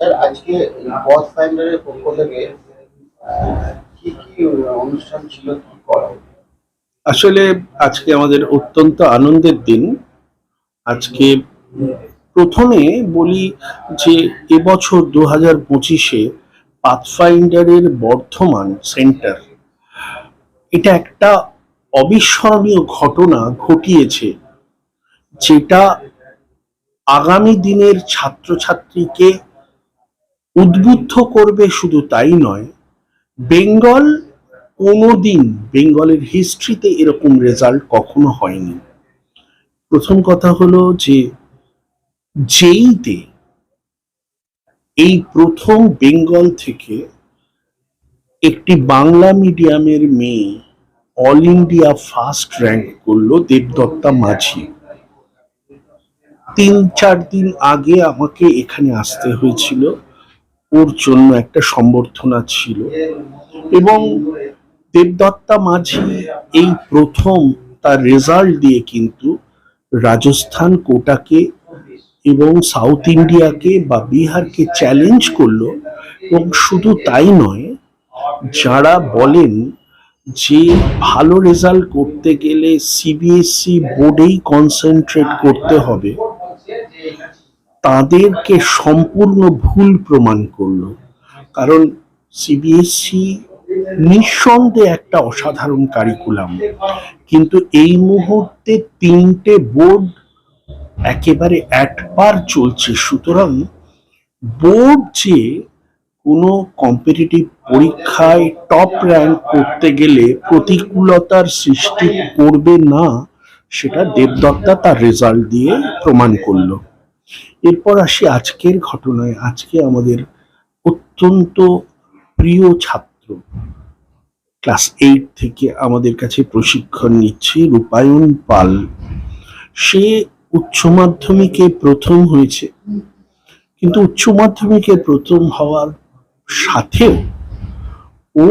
Sir, আজকে পথ ফাইন্ডারের পক্ষ থেকে কি কি অনুষ্ঠান ছিল, কি করা আসলে আজকে আমাদের অত্যন্ত আনন্দের দিন। আজকে প্রথমে বলি যে এবছর দু হাজার পঁচিশে পাথফাইন্ডারের বর্ধমান সেন্টার, এটা একটা অবিস্মরণীয় ঘটনা ঘটিয়েছে, যেটা আগামী দিনের ছাত্রছাত্রীকে উদ্বুদ্ধ করবে শুধু তাই নয়, বেঙ্গল কোনোদিন বেঙ্গলের হিস্ট্রিতে এরকম রেজাল্ট কখনো হয়নি। প্রথম কথা হলো যে, যেইতে এই প্রথম বেঙ্গল থেকে একটি বাংলা মিডিয়ামের মেয়ে অল ইন্ডিয়া ফার্স্ট র্যাঙ্ক করল দেবদত্তা মাঝি। তিন, চার দিন আগে আমাকে এখানে আসতে হয়েছিল। ওর জন্য একটা সম্বর্ধনা ছিল। এবং দেবদত্তা মাঝি এই প্রথম তার রেজাল্ট দিয়ে কিন্তু রাজস্থান কোটাকে এবং সাউথ ইন্ডিয়াকে বা বিহারকে চ্যালেঞ্জ করল। এবং শুধু তাই নয়, যারা বলেন যে ভালো রেজাল্ট করতে গেলে সিবিএসসি বোর্ডেই কনসেন্ট্রেট করতে হবে তাদেরকে সম্পূর্ণ ভুল প্রমাণ করল। কারণ সিবিএসসি নিঃসন্দেহে একটা অসাধারণ কারিকুলাম কিন্তু এই মুহূর্তে তিনটে বোর্ড একেবারে একবার চলছে। সুতরাং বোর্ড যে কোনো কম্পিটিটিভ পরীক্ষায় টপ র্যাঙ্ক করতে গেলে প্রতিকূলতার সৃষ্টি করবে না, সেটা দেবদত্তা তার রেজাল্ট দিয়ে প্রমাণ করল। এরপর আসি আজকের ঘটনায়। আজকে আমাদের অত্যন্ত প্রিয় ছাত্র, ক্লাস এইট থেকে আমাদের কাছে প্রশিক্ষণ নিচ্ছে রূপায়ণ পাল। সে উচ্চ মাধ্যমিকে প্রথম হয়েছে। কিন্তু উচ্চ মাধ্যমিকে প্রথম হওয়ার সাথেও ও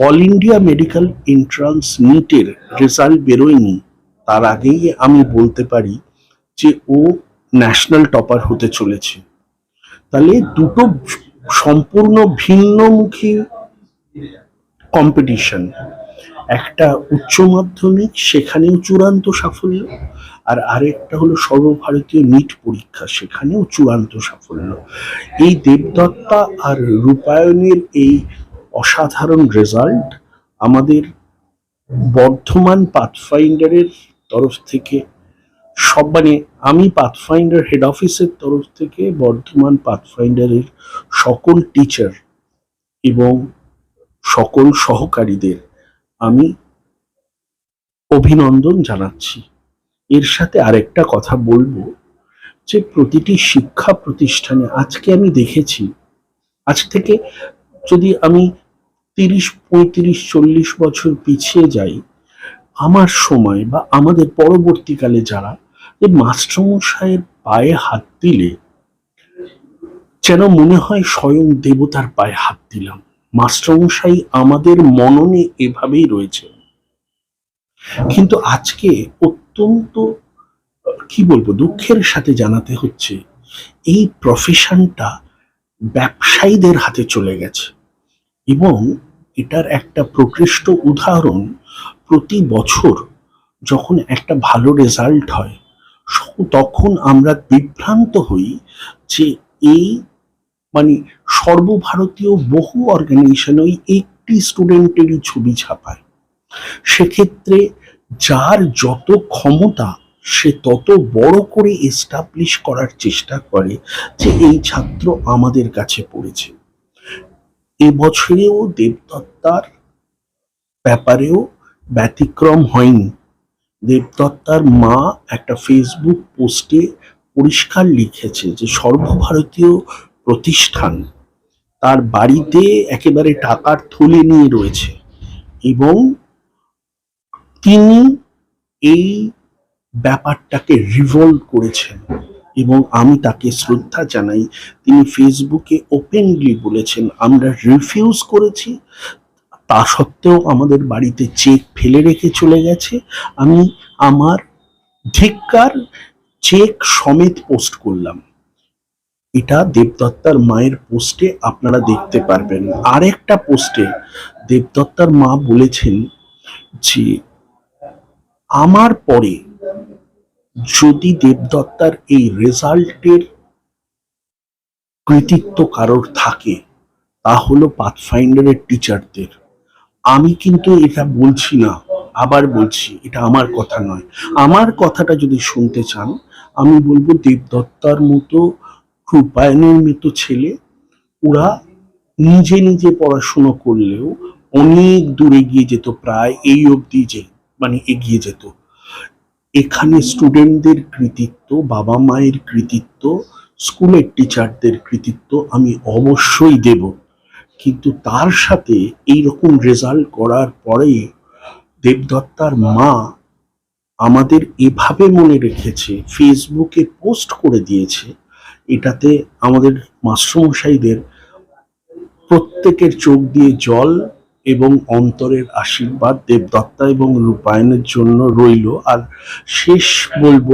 অল ইন্ডিয়া মেডিকেল এন্ট্রান্স নিটের রেজাল্ট বেরোয়নি। তার আগেই আমি বলতে পারি যে ও ন্যাশনাল টপার হতে চলেছে। তাহলে দুটো সম্পূর্ণ ভিন্নমুখী কম্পিটিশন একটা উচ্চ মাধ্যমিক, সেখানেও চূড়ান্ত সাফল্য, আর আরেকটা হলো সর্বভারতীয় নিট পরীক্ষা, সেখানেও চূড়ান্ত সাফল্য। এই দেবদত্তা আর রূপায়ণের এই অসাধারণ রেজাল্ট আমাদের বর্ধমান পাথফাইন্ডারের তরফ থেকে সব মানে আমি পাথফাইন্ডার হেড অফিসের তরফ থেকে বর্ধমান পাথফাইন্ডারের সকল টিচার এবং সকল সহকারীদের আমি অভিনন্দন জানাচ্ছি। এর সাথে আরেকটা কথা বলব যে প্রতিটি শিক্ষা প্রতিষ্ঠানে আজকে আমি দেখেছি, আজ থেকে যদি আমি তিরিশ, পঁয়ত্রিশ, চল্লিশ বছর পিছিয়ে যাই, আমার সময় বা আমাদের পরবর্তীকালে যারা এই মাস্টারমশাইয়ের পায়ে হাত দিলে যেন মনে হয় স্বয়ং দেবতার পায়ে হাত দিলাম। মাস্টারমশাই আমাদের মননে এভাবেই রয়েছে কিন্তু আজকে অত্যন্ত, কি বলব, দুঃখের সাথে জানাতে হচ্ছে, এই প্রফেশনটা ব্যবসায়ীদের হাতে চলে গেছে এবং এটার একটা প্রকৃষ্ট উদাহরণ প্রতি বছর যখন একটা ভালো রেজাল্ট হয় তখন আমরা বিভ্রান্ত হই যে এই মানে সর্বভারতীয় বহু অর্গানাইজেশন ওই একটি স্টুডেন্টেরই ছবি ছাপায়। সেক্ষেত্রে যার যত ক্ষমতা, সে তত বড় করে এস্টাবলিশ করার চেষ্টা করে যে এই ছাত্র আমাদের কাছে পড়েছে। এবছরেও দেবদত্তার ব্যাপারেও ব্যতিক্রম হয়নি। দেবদত্তার মা একটা ফেসবুক পোস্টে পরিষ্কার লিখেছে যে সর্বভারতীয় প্রতিষ্ঠান তার বাড়িতে একেবারে টাকার থলে নিয়ে রয়েছে এবং তিনি এই ব্যাপারটাকে রিভলভ করেছেন এবং আমি তাকে শ্রদ্ধা জানাই। তিনি ফেসবুকে ওপেনলি বলেছেন, আমরা রিফিউজ করেছি তা সত্ত্বেও আমাদের বাড়িতে চেক ফেলে রেখে চলে গেছে। আমি আমার ধিক্কার চেক সমেত পোস্ট করলাম। এটা দেবদত্তার মায়ের পোস্টে আপনারা দেখতে পারবেন। আর একটা পোস্টে দেবদত্তার মা বলেছেন যে, আমার পরে যদি দেবদত্তার এই রেজাল্টের কৃতিত্ব কারোর থাকে, তা হলো পাথফাইন্ডারের টিচারদের। আমি কিন্তু এটা বলছি না, আবার বলছি, এটা আমার কথা নয়। আমার কথাটা যদি শুনতে চান, আমি বলব দেবদত্তার মতো রূপায়ণের মতো ছেলে, ওরা নিজে নিজে পড়াশুনো করলেও অনেক দূরে গিয়ে যেত, প্রায় এই অবধি যে মানে এগিয়ে যেত। এখানে স্টুডেন্টদের কৃতিত্ব, বাবা মায়ের কৃতিত্ব স্কুলের টিচারদের কৃতিত্ব আমি অবশ্যই দেব। কিন্তু তার সাথে এই রকম রেজাল্ট করার পরে দেবদত্তার মা আমাদের এভাবে মনে রেখেছে, ফেসবুকে পোস্ট করে দিয়েছে। এটাতে আমাদের মাস্টারমশাইদের প্রত্যেকের চোখ দিয়ে জল এবং অন্তরের আশীর্বাদ দেবদত্তা এবং রূপায়ণের জন্য রইল। আর শেষ বলব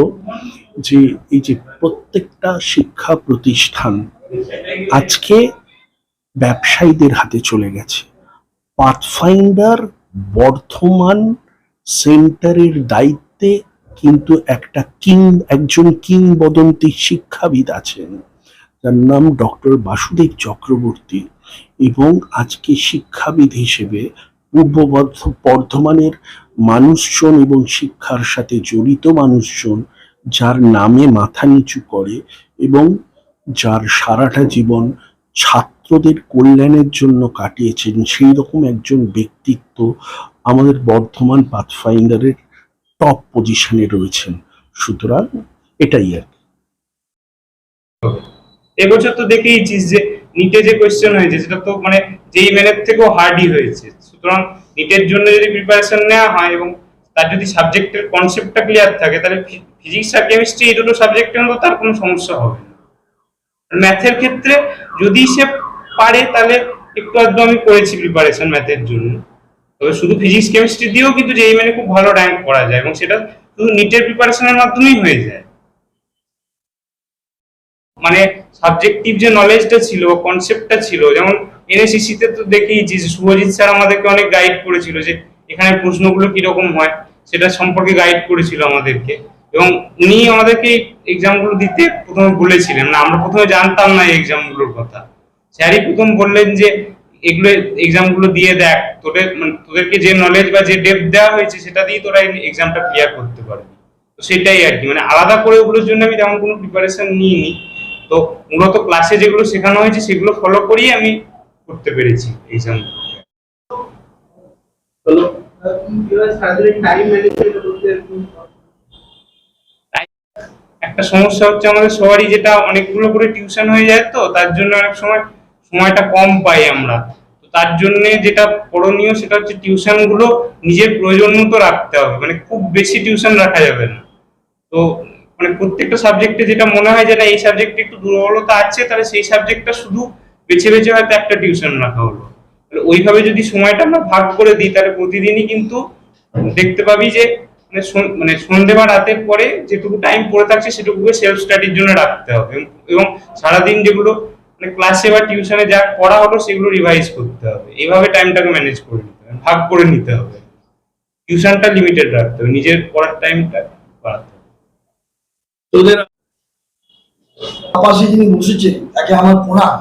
যে, এই যে প্রত্যেকটা শিক্ষা প্রতিষ্ঠান, আজকে ব্যবসায়ীদের হাতে চলে গেছে। পাথফাইন্ডার বর্ধমান সেন্টারের দায়িত্বে কিন্তু একটা কিং, একজন কিংবদন্তি শিক্ষাবিদ আছেন। যার নাম ডক্টর বাসুদেব চক্রবর্তী এবং আজকে শিক্ষাবিদ হিসেবে পূর্ব বর্ধ- বর্ধমানের মানুষজন এবং শিক্ষার সাথে জড়িত মানুষজন যার নামে মাথা নিচু করে এবং যার সারাটা জীবন ছাত্রদের কল্যাণের জন্য কাটিয়েছেন সেই রকম একজন ব্যক্তিত্ব আমাদের বর্ধমান পাথফাইন্ডারের টপ পজিশনে রয়েছেন। সুতরাং এটাই আর কি। এবছর তো দেখেইছিস যে নিটে যে কোয়েশ্চেন হয়েছে, সেটা তো মানে যেই মেনের থেকেও হার্ডই হয়েছে। সুতরাং নিটের জন্য যদি প্রিপারেশন নেওয়া হয় এবং তার যদি সাবজেক্টের কনসেপ্টটা ক্লিয়ার থাকে, তাহলে ফিজিক্স আর কেমিস্ট্রি এই দুটো সাবজেক্টের মধ্যে তার কোনো সমস্যা হবে না। ম্যাথের ক্ষেত্রে যদি সে পারে, তাহলে একটু আধটু আমি করেছি প্রিপারেশন ম্যাথের জন্য। তবে শুধু ফিজিক্স কেমিস্ট্রি দিয়েও কিন্তু যেই মানে খুব ভালো র্যাঙ্ক করা যায় এবং সেটা শুধু নিটের প্রিপারেশনের মাধ্যমেই হয়ে যায়। মানে সাবজেক্টিভ যে নলেজটা ছিল কনসেপ্টটা ছিল, যেমন এনএসিসি তে তো দেখেইছি যে শুভজিৎ স্যার আমাদেরকে অনেক গাইড করেছিল যে এখানে প্রশ্নগুলো কীরকম হয়, সেটা সম্পর্কে গাইড করেছিল আমাদেরকে। এবং উনি আমাদেরকে এক্সামগুলো দিতে প্রথমে বলেছিলেন। না আমরা প্রথমে জানতাম না এই এক্সামগুলোর কথা। স্যারই প্রথম বললেন যে এগুলো এক্সামগুলো দিয়ে দেখ তোদের মানে তোদেরকে যে নলেজ বা যে ডেপ দেওয়া হয়েছে সেটা দিয়ে তোরা এক্সামটা ক্লিয়ার করতে পারবি। তো সেটাই আর কি মানে আলাদা করে ওগুলোর জন্য আমি তেমন কোনো প্রিপারেশন নিইনি। তো মূলত ক্লাসে যেগুলো শেখানো হয়েছে সেগুলো ফলো করেই আমি করতে পেরেছি এক্সাম একটা সমস্যা হচ্ছে আমাদের সবারই যেটা অনেকগুলো করে টিউশন হয়ে যায় তো তার জন্য অনেক সময় সময়টা কম পাই আমরা। তার জন্য যেটা করণীয় সেটা হচ্ছে টিউশনগুলো নিজের প্রয়োজন মতো রাখতে হবে। মানে খুব বেশি টিউশন রাখা যাবে না। তো মানে প্রত্যেকটা সাবজেক্টে যেটা মনে হয় যেটা এই সাবজেক্টে একটু দুর্বলতা আছে, তাহলে সেই সাবজেক্টটা শুধু বেছে বেছে হয়তো একটা টিউশন রাখা হলো। ওইভাবে যদি সময়টা আমরা ভাগ করে দিই, তাহলে প্রতিদিনই কিন্তু দেখতে পাবি যে মানে মানে সন্ধে বা রাতের পরে যেটুকু টাইম পড়ে থাকছে, সেটুকুকে সেলফ স্টাডির জন্য রাখতে হবে। এবং- সারাদিন যেগুলো ক্লাসে বা টিউশনে যা পড়া হলো সেগুলো রিভাইজ করতে হবে। এইভাবে টাইমটাকে ম্যানেজ করে নিতে হবে ভাগ করে নিতে হবে। টিউশনটা লিমিটেড রাখতে হবে, নিজের পড়ার টাইমটা বাড়াতে হবে। তোদের পাশে যিনি বসেছেন তাকে আমার প্রণাম।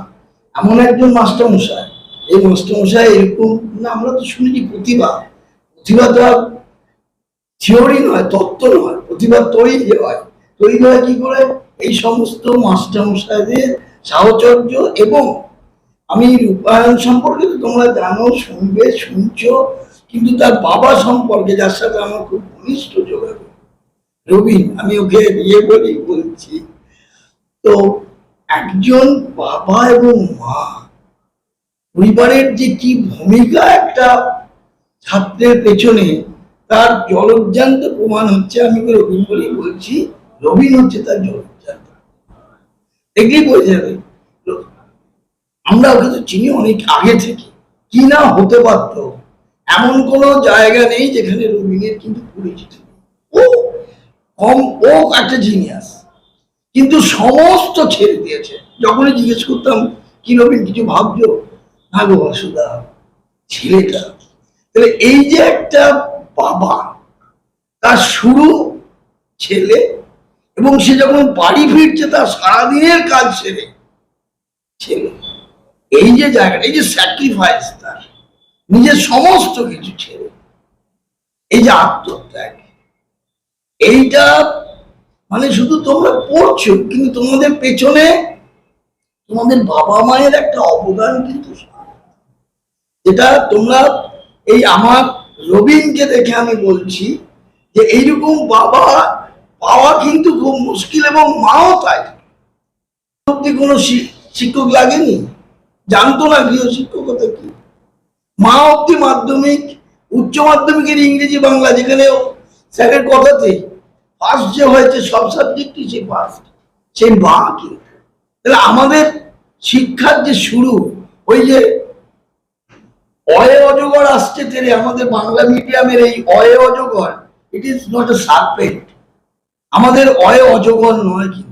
এমন একজন মাস্টার মশাই এই মাস্টার মশাই এরকম না, আমরা তো শুনেছি প্রতিভা। প্রতিভা তো থিওরি নয়, তত্ত্ব নয়। প্রতিভা তৈরি হয়। তৈরি হয় কি করে? এই সমস্ত মাস্টার মশাইদের সাহচর্য এবং আমি রূপায়ণ সম্পর্কে তো তোমরা জানো, শুনবে, শুনছো, কিন্তু তার বাবা সম্পর্কে, যার সাথে আমার খুব ঘনিষ্ঠ যোগাযোগ। রবিন আমি ওকে ইয়ে বলি বলছি। তো একজন বাবা এবং মা, পরিবারের যে কি ভূমিকা একটা ছাত্রের পেছনে, তার জলজ্জান্ত প্রমাণ হচ্ছে, আমি রবিন বলেই বলছি, রবিন হচ্ছে তার জলজ্জান্ত। দেখলেই বোঝা যাবে। আমরা ওকে তো চিনি অনেক আগে থেকে। কি না হতে পারত? এমন কোনো জায়গা নেই যেখানে রবিনের কিন্তু পরিচিতি। ও কম, ও একটা জিনিয়াস কিন্তু সমস্ত ছেড়ে দিয়েছে। যখনই জিজ্ঞেস করতাম, কি নবীন, কিছু ভাবছ? না গো বাসুদা, ছেলেটা। তাহলে এই যে একটা বাবা, তার শুরু ছেলে এবং সে যখন বাড়ি ফিরছে তার সারাদিনের কাজ সেরে। ছেলে এই যে জায়গাটা, এই যে স্যাক্রিফাইস তার, নিজের সমস্ত কিছু ছেড়ে। এই যে আত্মত্যাগ, এইটা মানে শুধু তোমরা পড়ছো কিন্তু তোমাদের পেছনে তোমাদের বাবা মায়ের একটা অবদান কিন্তু যেটা তোমরা এই আমার রবিনকে দেখে আমি বলছি যে এইরকম বাবা পাওয়া কিন্তু খুব মুশকিল এবং মাও তাই। অব্দি কোনো শিক্ষক লাগেনি? জানতো না গৃহ শিক্ষকতা কি? মা অব্দি মাধ্যমিক, উচ্চ মাধ্যমিকের ইংরেজি বাংলা যেখানে স্যারের কথাতেই ফার্স্ট যে হয়েছে সব সাবজেক্টই সে ফার্স্ট সেই মা কিন্তু। তাহলে আমাদের শিক্ষার যে শুরু, ওই যে অয়ে অজগর আসছে তেরে আমাদের বাংলা মিডিয়ামের এই অয়ে অজগর it is not a serpent আমাদের অয়ে অজগর নয় কিন্তু।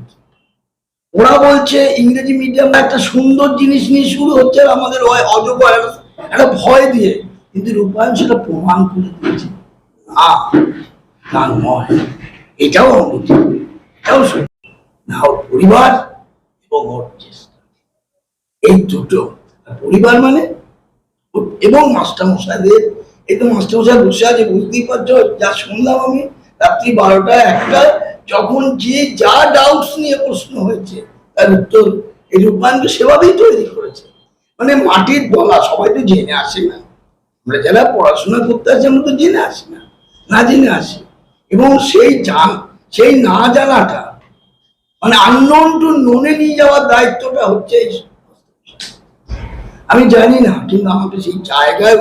ওরা বলছে, ইংরেজি মিডিয়াম একটা সুন্দর জিনিস নিয়ে শুরু হচ্ছে আমাদের অয় অজগর একটা- ভয় দিয়ে। কিন্তু রূপায়ণ সেটা প্রমাণ করে দিয়েছে। না, তা নয়। এটাও অনুভূতি। এটাও। না পরিবার এবং এই দুটো। পরিবার মানে এবং মাস্টারমশাইদের। এই তো মাস্টারমশাই বসে আছে, বুঝতেই পারছ, যা শুনলাম আমি রাত্রি বারোটা একটা, যখন যে যা ডাউটস নিয়ে প্রশ্ন হয়েছে, তার উত্তর এই রূপায়ণ সেভাবেই তৈরি করেছে। মানে মাটির বলা সবাই তো জেনে আসে না। আমরা যারা পড়াশোনা করতে আসি, আমরা তো জেনে আসি না না জেনে আসি। এবং সেই জান, সেই না জানাটা মানে আননোন টু নোনে নিয়ে যাওয়ার দায়িত্বটা হচ্ছে আমি জানি না, কিন্তু আমাকে সেই জায়গায়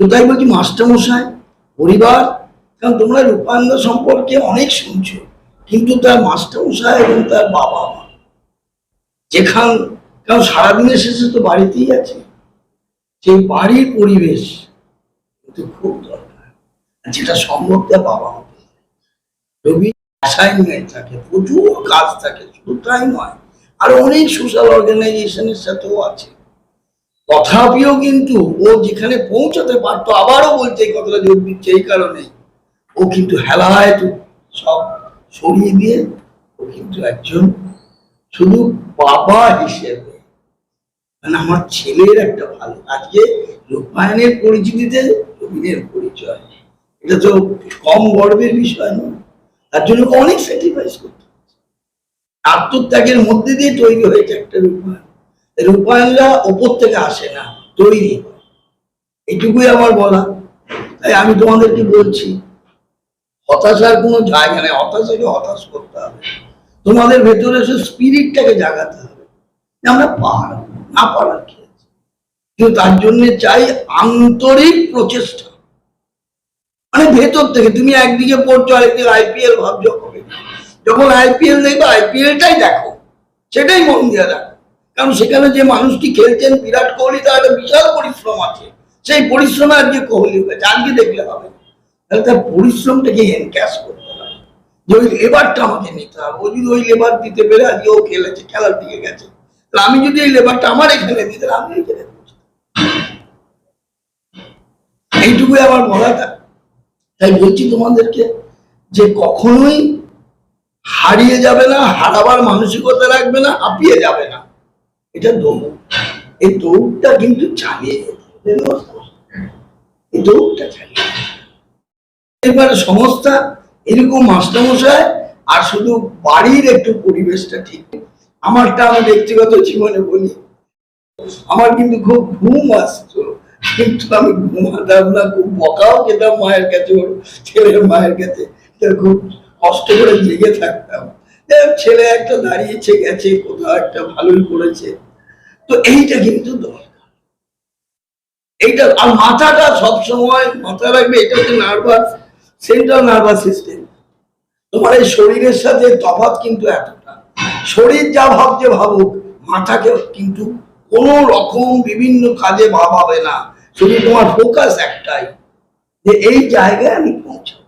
তাই বলছি, মাস্টারমশাই, পরিবার কারণ তোমরা রূপায়ণ সম্পর্কে অনেক শুনছো, কিন্তু তার মাস্টার মাস্টারমশাই এবং তার বাবা মা যেখান কারণ সারাদিনের শেষে তো বাড়িতেই আছে। সেই বাড়ির পরিবেশ কিন্তু খুব দরকার। যেটা সম্ভব তার বাবা মাকে রবি অ্যাসাইনমেন্ট থাকে, প্রচুর কাজ থাকে, শুধু তাই নয়, আর অনেক সোশ্যাল অর্গানাইজেশনের সাথেও আছে। তথাপিও কিন্তু ও যেখানে পৌঁছাতে পারতো, আবারও বলছে এই কথাটা যোগ দিচ্ছে, এই কারণে ও কিন্তু হেলায় সব সরিয়ে দিয়ে ও কিন্তু একজন শুধু বাবা হিসেবে। মানে আমার ছেলের একটা ভালো। আজকে রূপায়ণের পরিচিতিতে রবীনের পরিচয়। এটা তো কম গর্বের বিষয় নয়। তার জন্য অনেক স্যাক্রিফাইস করতে। আত্মত্যাগের মধ্যে দিয়ে তৈরি হয়েছে একটা রূপায়ণ। রূপায়ণরা ওপর থেকে আসে না, তৈরি হয়। এইটুকুই আমার বলা তাই আমি তোমাদেরকে বলছি হতাশার কোনো জায়গা নেই। হতাশাকে হতাশ করতে হবে। তোমাদের ভেতরে সে স্পিরিটটাকে জাগাতে হবে। যে আমরা পারব, না পারার কি আছে? কিন্তু তার জন্য চাই আন্তরিক প্রচেষ্টা। মানে ভেতর থেকে তুমি একদিকে পড়ছো, আরেকদিকে আইপিএল ভাবছ, হবে যখন আইপিএল দেখবে আইপিএলটাই দেখো। সেটাই মন দিয়ে দেখো। কারণ সেখানে যে মানুষটি খেলছেন, বিরাট কোহলি, তার একটা বিশাল পরিশ্রম আছে। সেই পরিশ্রমে আজকে কোহলি হয়েছে। আজকে দেখলে হবে। তাহলে তার পরিশ্রমটাকে এনক্যাশ করতে হবে। যে ওই লেবারটা আমাকে নিতে হবে। ও যদি ওই লেবার দিতে পেরে আজকে ও খেলেছে, খেলার দিকে গেছে, তাহলে আমি যদি এই লেবারটা আমার এখানে দিতে আমি এখানে পৌঁছতে এইটুকুই আমার বলাটা তাই বলছি তোমাদেরকে যে কখনোই হারিয়ে যাবে না, হারাবার মানসিকতা রাখবে না, হাঁপিয়ে যাবে না। এটা দৌড়। এই দৌড়টা কিন্তু চালিয়ে যেতে। এই দৌড়টা চালিয়ে। এবারে সংস্থা এরকম মাস্টারমশাই, আর শুধু বাড়ির একটু পরিবেশটা ঠিক। আমারটা আমি ব্যক্তিগত জীবনে বলি, আমার কিন্তু খুব ঘুম আসতো। কিন্তু আমি ঘুমাতাম না, খুব বকাও খেতাম মায়ের কাছে, ওর ছেলের মায়ের কাছে। খুব কষ্ট করে জেগে থাকতাম। ছেলে একটা দাঁড়িয়েছে, গেছে, কোথাও একটা ভালোই করেছে। তো এইটা কিন্তু দরকার। এইটা, আর মাথাটা সবসময় মাথা রাখবে, এটা হচ্ছে নার্ভাস সেন্ট্রাল নার্ভাস সিস্টেম তোমার এই শরীরের সাথে তফাৎ কিন্তু এতটা। শরীর যা ভাবছে ভাবুক মাথাকে কিন্তু কোনো রকম বিভিন্ন কাজে ভাবাবে না। শুধু তোমার ফোকাস একটাই, যে এই জায়গায় আমি পৌঁছাবো।